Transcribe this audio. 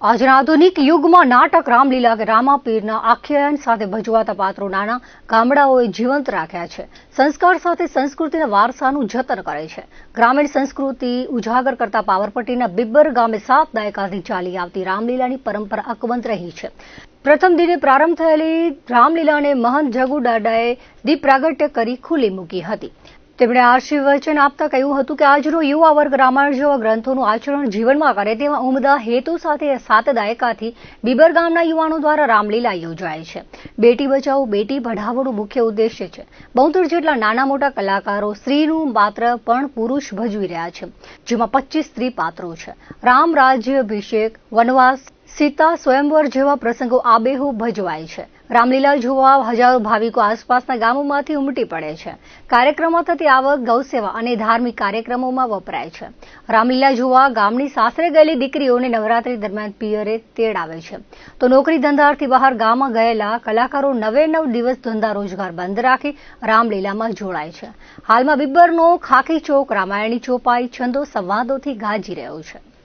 આજના આધુનિક યુગમાં નાટક, રામલીલા કે રામાપીરના આખ્યાન સાથે ભજવાતા પાત્રો નાના ગામડાઓએ જીવંત રાખ્યા છે. સંસ્કાર સાથે સંસ્કૃતિના વારસાનું જતન કરે છે. ગ્રામીણ સંસ્કૃતિ ઉજાગર કરતા પાવરપટ્ટીના બિબ્બર ગામે સાત દાયકાથી ચાલી આવતી રામલીલાની પરંપરા અકબંધ રહી છે. પ્રથમ દિને પ્રારંભ થયેલી રામલીલાને મહંત જગુ દીપ પ્રાગટ્ય કરી ખુલ્લી મૂકી હતી. તેમણે આશીર્વચન આપતા કહ્યું હતું કે આજનો યુવા વર્ગ રામાયણ જેવા ગ્રંથોનું આચરણ જીવનમાં કરે તેવા ઉમદા હેતુ સાથે સાત દાયકાથી બીબર ગામના યુવાનો દ્વારા રામલીલા યોજાય છે. બેટી બચાવો, બેટી પઢાવોનું મુખ્ય ઉદ્દેશ્ય છે. બોતેર જેટલા નાના મોટા કલાકારો સ્ત્રીનું પાત્ર પણ પુરુષ ભજવી રહ્યા છે, જેમાં પચીસ સ્ત્રી પાત્રો છે. રામ રાજ્ય અભિષેક વનવાસ સીતા સ્વયંવર જેવા પ્રસંગો આબેહૂબ ભજવાય છે. રામલીલા જોવા હજારો ભાવિકો આસપાસના ગામોમાંથી ઉમટી પડે છે. કાર્યક્રમો થતી આવક, ગૌસેવા અને ધાર્મિક કાર્યક્રમોમાં વપરાય છે. રામલીલા જોવા ગામની સાસરે ગયેલી દીકરીઓને નવરાત્રી દરમિયાન પિયરે તેડાવે છે. તો નોકરી ધંધાથી બહાર ગામમાં ગયેલા કલાકારો નવે નવ દિવસ ધંધા રોજગાર બંધ રાખી રામલીલામાં જોડાય છે. હાલમાં બિબ્બરનો ખાખી ચોક, રામાયણી ચોપાઈ, છંદો સંવાદોથી ગાજી રહ્યો છે.